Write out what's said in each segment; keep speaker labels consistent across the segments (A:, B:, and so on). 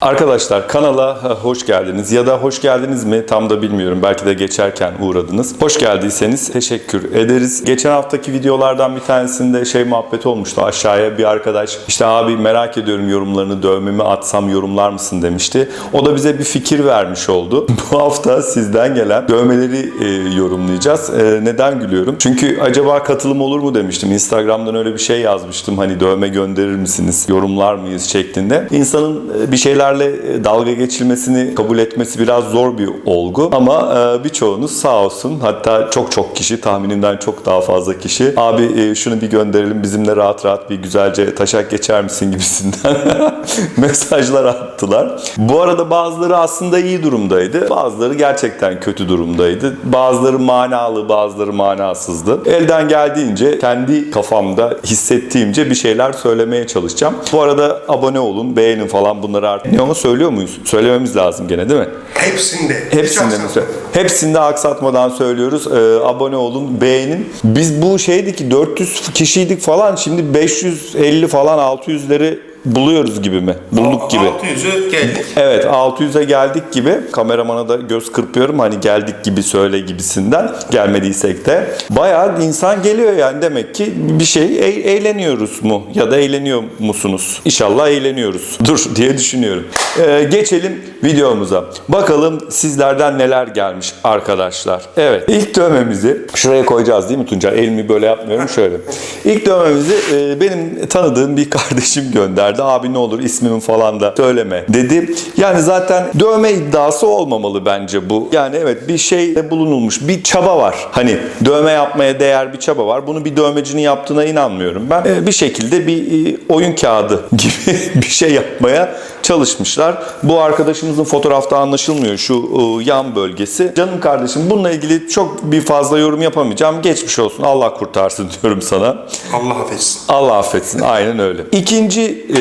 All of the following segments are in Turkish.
A: Arkadaşlar kanala hoş geldiniz ya da hoş geldiniz mi tam da bilmiyorum. Belki de geçerken uğradınız. Hoş geldiyseniz teşekkür ederiz. Geçen haftaki videolardan bir tanesinde şey muhabbeti olmuştu. Aşağıya bir arkadaş işte abi merak ediyorum yorumlarını dövmemi atsam yorumlar mısın demişti. O da bize bir fikir vermiş oldu. Bu hafta sizden gelen dövmeleri e, yorumlayacağız. E, neden gülüyorum? Çünkü acaba katılım olur mu demiştim. Instagram'dan öyle bir şey yazmıştım. Hani dövme gönderir misiniz? Yorumlar mıyız şeklinde. İnsanın e, bir şeylerle e, dalga geçilmesini kabul etmesi biraz zor bir olgu. Ama e, birçoğunuz sağ olsun. Hatta çok çok kişi tahminimden çok daha fazla kişi. Abi e, şunu bir gönderelim bizimle rahat rahat bir güzelce taşak geçer misin gibisinden mesajlar attılar. Bu arada bazıları aslında iyi durumdaydı. Bazıları gerçekten kötü durumdaydı. Bazıları manalı, bazıları manasızdı. Elden geldiğince kendi kafamda hissettiğimce bir şeyler söylemeye çalışacağım. Bu arada abone olun, beğenin falan bunları artık. Ne onu söylüyor muyuz? Söylememiz lazım gene değil mi?
B: Hepsinde.
A: Hepsinde mi? Hepsinde aksatmadan söylüyoruz. Ee, abone olun, beğenin. Biz bu şeydi ki 400 kişiydik falan. Şimdi 550 falan 600'leri buluyoruz gibi mi? Bulduk gibi.
B: 600'ü geldik.
A: Evet 600'e geldik gibi. Kameramana da göz kırpıyorum hani geldik gibi söyle gibisinden. Gelmediysek de. Bayağı insan geliyor yani demek ki bir şey e- eğleniyoruz mu? Ya da eğleniyor musunuz? İnşallah eğleniyoruz. Dur diye düşünüyorum. Ee, geçelim videomuza. Bakalım sizlerden neler gelmiş arkadaşlar. Evet ilk dövmemizi şuraya koyacağız değil mi Tuncer? Elimi böyle yapmıyorum şöyle. İlk dövmemizi e, benim tanıdığım bir kardeşim gönderdi. Abi ne olur ismimi falan da söyleme dedi. Yani zaten dövme iddiası olmamalı bence bu. Yani evet bir şey bulunulmuş. Bir çaba var. Hani dövme yapmaya değer bir çaba var. Bunu bir dövmecinin yaptığına inanmıyorum ben. E, bir şekilde bir e, oyun kağıdı gibi bir şey yapmaya çalışmışlar. Bu arkadaşımızın fotoğrafta anlaşılmıyor şu e, yan bölgesi. Canım kardeşim bununla ilgili çok bir fazla yorum yapamayacağım. Geçmiş olsun. Allah kurtarsın diyorum sana.
B: Allah affetsin.
A: Allah affetsin. Aynen öyle. İkinci e,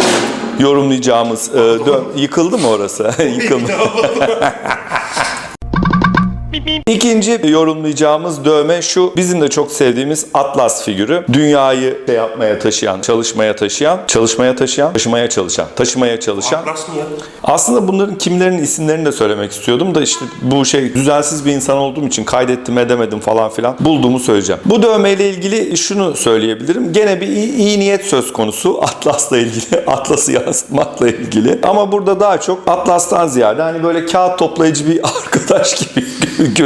A: yorumlayacağımız e, dö- yıkıldı mı orası? Yıkıldı. İkinci yorumlayacağımız dövme şu. Bizim de çok sevdiğimiz Atlas figürü. Dünyayı şey yapmaya taşıyan, çalışmaya taşıyan, çalışmaya taşıyan, taşımaya çalışan, taşımaya çalışan.
B: Atlas ya?
A: Aslında bunların kimlerin isimlerini de söylemek istiyordum da işte bu şey düzensiz bir insan olduğum için kaydettim edemedim falan filan bulduğumu söyleyeceğim. Bu dövmeyle ilgili şunu söyleyebilirim. Gene bir iyi, iyi niyet söz konusu Atlas'la ilgili, Atlas'ı yansıtmakla ilgili. Ama burada daha çok Atlas'tan ziyade hani böyle kağıt toplayıcı bir arkadaş gibi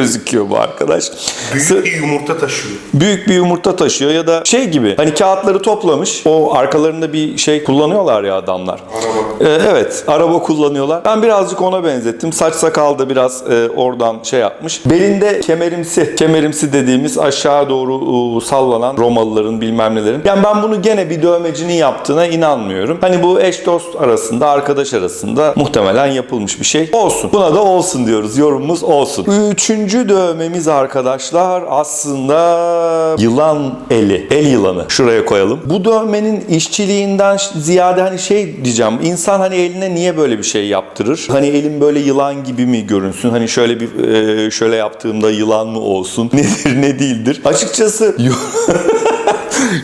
A: gözüküyor bu arkadaş.
B: Büyük bir yumurta taşıyor.
A: büyük bir yumurta taşıyor ya da şey gibi hani kağıtları toplamış o arkalarında bir şey kullanıyorlar ya adamlar.
B: Araba.
A: Ee, evet araba kullanıyorlar. Ben birazcık ona benzettim. Saç sakal da biraz e, oradan şey yapmış. Belinde kemerimsi, kemerimsi dediğimiz aşağı doğru e, sallanan Romalıların bilmem nelerin. Yani ben bunu gene bir dövmecinin yaptığına inanmıyorum. Hani bu eş dost arasında, arkadaş arasında muhtemelen yapılmış bir şey. Olsun. Buna da olsun diyoruz. Yorumumuz olsun. Üçüncü dövmemiz arkadaşlar aslında yılan eli. El yılanı. Şuraya koyalım. Bu dövmenin işçiliğinden ziyade hani şey diyeceğim. İnsan hani eline niye böyle bir şey yaptırır? Hani elim böyle yılan gibi mi görünsün? Hani şöyle bir e, şöyle yaptığımda yılan mı olsun? Nedir ne değildir? Açıkçası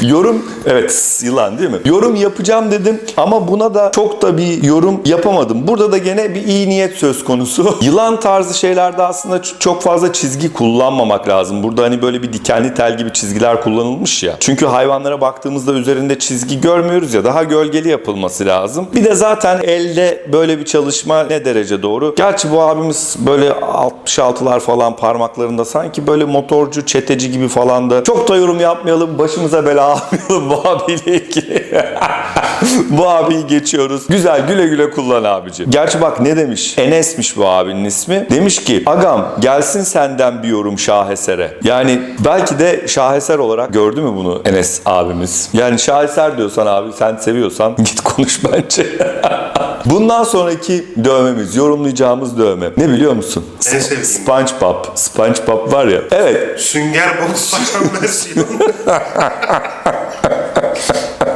A: Yorum evet yılan değil mi? Yorum yapacağım dedim ama buna da çok da bir yorum yapamadım. Burada da gene bir iyi niyet söz konusu. yılan tarzı şeylerde aslında çok fazla çizgi kullanmamak lazım. Burada hani böyle bir dikenli tel gibi çizgiler kullanılmış ya. Çünkü hayvanlara baktığımızda üzerinde çizgi görmüyoruz ya daha gölgeli yapılması lazım. Bir de zaten elde böyle bir çalışma ne derece doğru? Gerçi bu abimiz böyle 66'lar falan parmaklarında sanki böyle motorcu, çeteci gibi falan da çok da yorum yapmayalım. Başımıza bela almayalım bu abiyle ilgili. bu abiyi geçiyoruz. Güzel güle güle kullan abici. Gerçi bak ne demiş? Enes'miş bu abinin ismi. Demiş ki agam gelsin senden bir yorum şahesere. Yani belki de şaheser olarak gördü mü bunu Enes abimiz? Yani şaheser diyorsan abi sen seviyorsan git konuş bence. Bundan sonraki dövmemiz, yorumlayacağımız dövme. Ne biliyor musun?
B: En sevdiğim.
A: SpongeBob. SpongeBob var ya. Evet.
B: Sünger Bob versiyonu.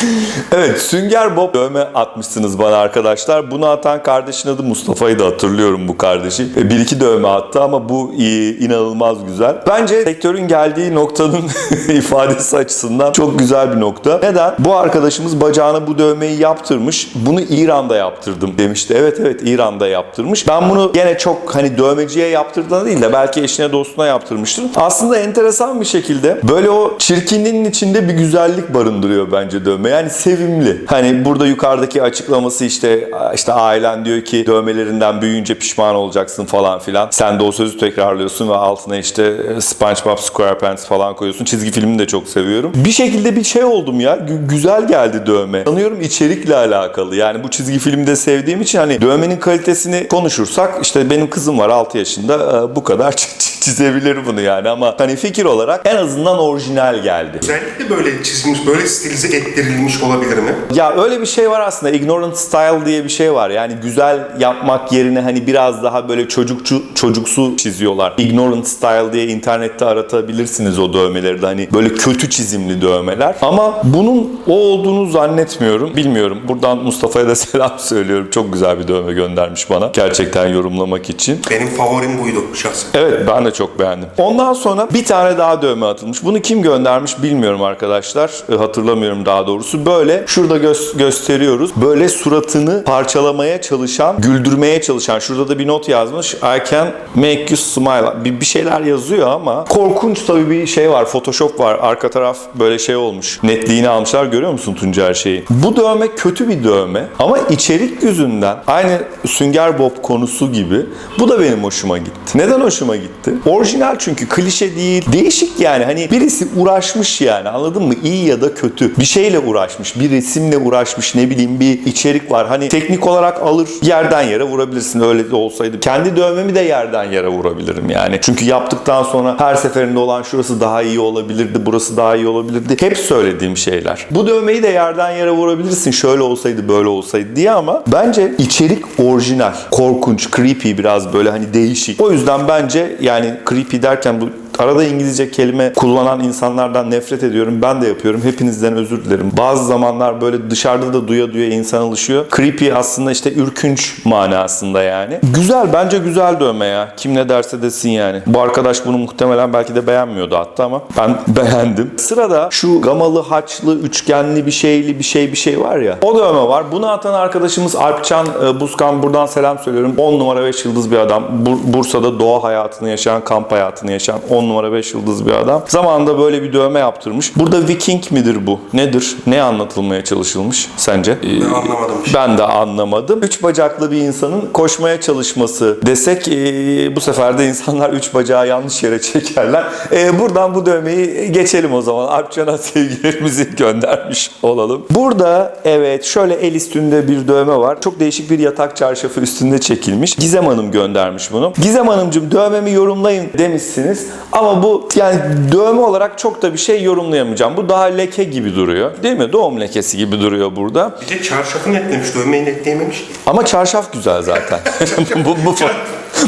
A: Evet Sünger Bob dövme atmışsınız bana arkadaşlar. Bunu atan kardeşin adı Mustafa'yı da hatırlıyorum bu kardeşi. E, Bir iki dövme attı ama bu inanılmaz güzel. Bence sektörün geldiği noktanın ifadesi açısından çok güzel bir nokta. Neden? Bu arkadaşımız bacağına bu dövmeyi yaptırmış. Bunu İran'da yaptırdım demişti. Evet evet İran'da yaptırmış. Ben bunu gene çok hani dövmeciye yaptırdığına değil de belki eşine dostuna yaptırmıştır. Aslında enteresan bir şekilde böyle o çirkinliğin içinde bir güzellik barındırıyor bence dövme. Yani sevimli. Hani burada yukarıdaki açıklaması işte işte ailen diyor ki dövmelerinden büyüyünce pişman olacaksın falan filan. Sen de o sözü tekrarlıyorsun ve altına işte SpongeBob SquarePants falan koyuyorsun. Çizgi filmini de çok seviyorum. Bir şekilde bir şey oldum ya. Gü- güzel geldi dövme. Sanıyorum içerikle alakalı. Yani bu çizgi filmi de sevdiğim için hani dövmenin kalitesini konuşursak işte benim kızım var 6 yaşında e, bu kadar çizebilir bunu yani ama hani fikir olarak en azından orijinal geldi.
B: Özellikle böyle çizilmiş, böyle stilize ettirilmiş olabilir mi?
A: Ya öyle bir şey var aslında. Ignorant style diye bir şey var. Yani güzel yapmak yerine hani biraz daha böyle çocukçu çocuksu çiziyorlar. Ignorant style diye internette aratabilirsiniz o dövmeleri de hani böyle kötü çizimli dövmeler. Ama bunun o olduğunu zannetmiyorum. Bilmiyorum. Buradan Mustafa'ya da selam söylüyorum. Çok güzel bir dövme göndermiş bana. Gerçekten yorumlamak için.
B: Benim favorim buydu şahsen.
A: Evet ben de çok beğendim. Ondan sonra bir tane daha dövme atılmış. Bunu kim göndermiş bilmiyorum arkadaşlar. E, Hatırlamıyorum daha doğrusu. Böyle şurada gö- gösteriyoruz. Böyle suratını parçalamaya çalışan, güldürmeye çalışan. Şurada da bir not yazmış. I can make you smile. Bir, bir şeyler yazıyor ama korkunç tabii bir şey var. Photoshop var. Arka taraf böyle şey olmuş. Netliğini almışlar. Görüyor musun Tuncer şeyi? Bu dövme kötü bir dövme ama içerik yüzünden aynı Sünger Bob konusu gibi bu da benim hoşuma gitti. Neden hoşuma gitti? Orijinal çünkü klişe değil. Değişik yani. Hani birisi uğraşmış yani anladın mı? İyi ya da kötü. Bir şeyle uğraşmış. Bir resimle uğraşmış. Ne bileyim bir içerik var. Hani teknik olarak alır yerden yere vurabilirsin. Öyle de olsaydı. Kendi dövmemi de yerden yere vurabilirim yani. Çünkü yaptıktan sonra her seferinde olan şurası daha iyi olabilirdi. Burası daha iyi olabilirdi. Hep söylediğim şeyler. Bu dövmeyi de yerden yere vurabilirsin. Şöyle olsaydı böyle olsaydı diye ama bence içerik orijinal. Korkunç, creepy biraz böyle hani değişik. O yüzden bence yani creepy derken bu Arada İngilizce kelime kullanan insanlardan nefret ediyorum. Ben de yapıyorum. Hepinizden özür dilerim. Bazı zamanlar böyle dışarıda da duya duya insan alışıyor. Creepy aslında işte ürkünç manasında yani. Güzel bence güzel dövme ya. Kim ne derse desin yani. Bu arkadaş bunu muhtemelen belki de beğenmiyordu hatta ama ben beğendim. Sırada şu gamalı, haçlı, üçgenli bir şeyli bir şey bir şey var ya. O dövme var. Bunu atan arkadaşımız Alpcan e, Buzkan buradan selam söylüyorum. 10 numara 5 yıldız bir adam. Bur- Bursa'da doğa hayatını yaşayan, kamp hayatını yaşayan 10 numara 5 yıldız bir adam. Zamanında böyle bir dövme yaptırmış. Burada Viking midir bu? Nedir? Ne anlatılmaya çalışılmış sence? Ee,
B: Ben anlamadım.
A: ben de anlamadım. Üç bacaklı bir insanın koşmaya çalışması desek e, bu sefer de insanlar üç bacağı yanlış yere çekerler. E, buradan bu dövmeyi geçelim o zaman. Alpcan'a sevgilerimizi göndermiş olalım. Burada evet şöyle el üstünde bir dövme var. Çok değişik bir yatak çarşafı üstünde çekilmiş. Gizem Hanım göndermiş bunu. Gizem Hanımcığım dövmemi yorumlayın demişsiniz. Ama bu yani dövme olarak çok da bir şey yorumlayamayacağım. Bu daha leke gibi duruyor. Değil mi? Doğum lekesi gibi duruyor burada.
B: Bir de çarşafı netlemiş, dövmeyi netleyememiş.
A: Ama çarşaf güzel zaten. bu, bu,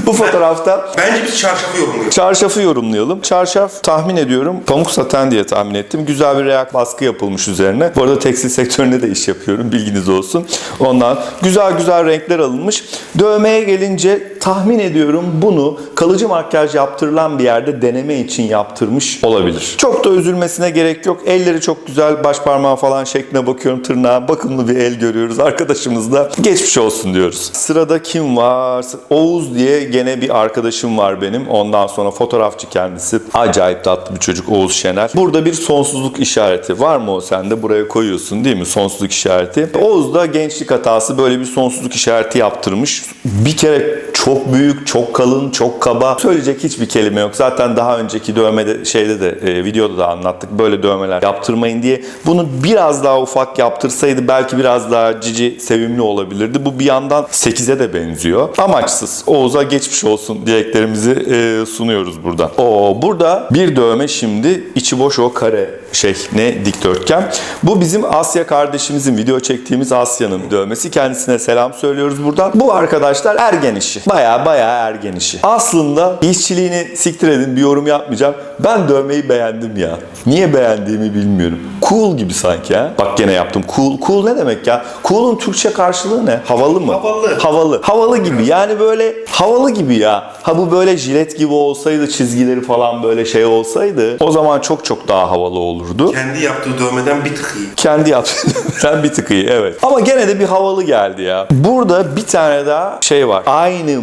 A: bu fotoğrafta
B: Bence biz çarşafı yorumluyoruz.
A: çarşafı yorumlayalım. Çarşaf tahmin ediyorum pamuk saten diye tahmin ettim. Güzel bir reyak baskı yapılmış üzerine. Bu arada tekstil sektöründe de iş yapıyorum bilginiz olsun. Ondan güzel güzel renkler alınmış. Dövmeye gelince tahmin ediyorum bunu kalıcı makyaj yaptırılan bir yerde deneme için yaptırmış olabilir. Çok da üzülmesine gerek yok. Elleri çok güzel. Baş parmağı falan şekline bakıyorum. Tırnağa bakımlı bir el görüyoruz. Arkadaşımız da geçmiş olsun diyoruz. Sırada kim var? Oğuz diye gene bir arkadaşım var benim. Ondan sonra fotoğrafçı kendisi. Acayip tatlı bir çocuk Oğuz Şener. Burada bir sonsuzluk işareti. Var mı o sende? Buraya koyuyorsun değil mi? Sonsuzluk işareti. Oğuz da gençlik hatası böyle bir sonsuzluk işareti yaptırmış. Bir kere çok büyük, çok kalın, çok kaba. Söyleyecek hiçbir kelime yok. Zaten daha önceki dövmede şeyde de e, videoda da anlattık. Böyle dövmeler yaptırmayın diye. Bunu biraz daha ufak yaptırsaydı belki biraz daha cici, sevimli olabilirdi. Bu bir yandan 8'e de benziyor. Amaçsız. Oğuz'a geçmiş olsun dileklerimizi e, sunuyoruz buradan. O burada bir dövme şimdi içi boş o kare şey ne dikdörtgen. Bu bizim Asya kardeşimizin video çektiğimiz Asya'nın dövmesi. Kendisine selam söylüyoruz buradan. Bu arkadaşlar ergen işi. Baya baya ergen işi. Aslında işçiliğini siktir edin bir yorum yapmayacağım. Ben dövmeyi beğendim ya. Niye beğendiğimi bilmiyorum. Cool gibi sanki ha. Bak gene yaptım. Cool. Cool ne demek ya? Cool'un Türkçe karşılığı ne? Havalı mı?
B: Havalı.
A: Havalı. Havalı gibi. Yani böyle havalı gibi ya. Ha bu böyle jilet gibi olsaydı çizgileri falan böyle şey olsaydı o zaman çok çok daha havalı olurdu.
B: Kendi yaptığı dövmeden bir tık iyi.
A: Kendi yaptı. Sen bir tık iyi evet. Ama gene de bir havalı geldi ya. Burada bir tane daha şey var. Aynı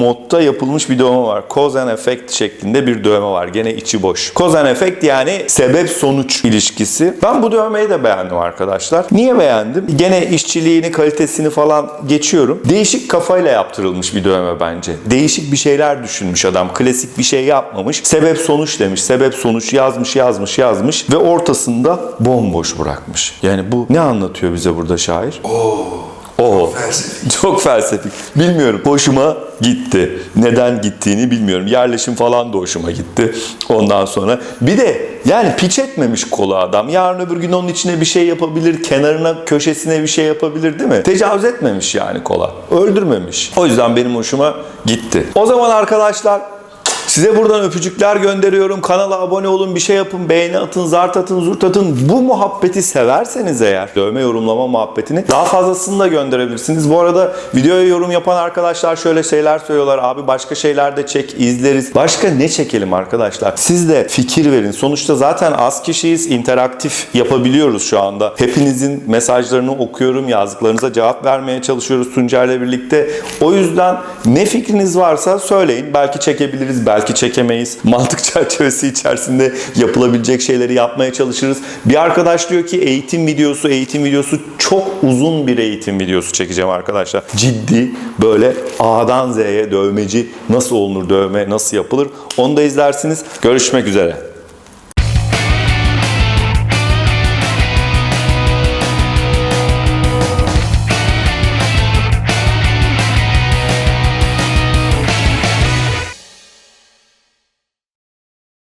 A: modda yapılmış bir dövme var. Cause and effect şeklinde bir dövme var. Gene içi boş. Cause and effect yani sebep sonuç ilişkisi. Ben bu dövmeyi de beğendim arkadaşlar. Niye beğendim? Gene işçiliğini, kalitesini falan geçiyorum. Değişik kafayla yaptırılmış bir dövme bence. Değişik bir şeyler düşünmüş adam. Klasik bir şey yapmamış. Sebep sonuç demiş. Sebep sonuç yazmış, yazmış, yazmış ve ortasında bomboş bırakmış. Yani bu ne anlatıyor bize burada şair? Oo.
B: Felsefi.
A: Çok felsefik. Bilmiyorum. Hoşuma gitti. Neden gittiğini bilmiyorum. Yerleşim falan da hoşuma gitti. Ondan sonra. Bir de yani piç etmemiş kolu adam. Yarın öbür gün onun içine bir şey yapabilir. Kenarına, köşesine bir şey yapabilir değil mi? Tecavüz etmemiş yani kola. Öldürmemiş. O yüzden benim hoşuma gitti. O zaman arkadaşlar Size buradan öpücükler gönderiyorum. Kanala abone olun, bir şey yapın, beğeni atın, zart atın, zurt atın. Bu muhabbeti severseniz eğer, dövme yorumlama muhabbetini daha fazlasını da gönderebilirsiniz. Bu arada videoya yorum yapan arkadaşlar şöyle şeyler söylüyorlar. Abi başka şeyler de çek, izleriz. Başka ne çekelim arkadaşlar? Siz de fikir verin. Sonuçta zaten az kişiyiz, interaktif yapabiliyoruz şu anda. Hepinizin mesajlarını okuyorum, yazdıklarınıza cevap vermeye çalışıyoruz Tuncer'le birlikte. O yüzden ne fikriniz varsa söyleyin. Belki çekebiliriz, belki çekemeyiz. Mantık çerçevesi içerisinde yapılabilecek şeyleri yapmaya çalışırız. Bir arkadaş diyor ki eğitim videosu, eğitim videosu çok uzun bir eğitim videosu çekeceğim arkadaşlar. Ciddi böyle A'dan Z'ye dövmeci nasıl olunur dövme nasıl yapılır onu da izlersiniz. Görüşmek üzere.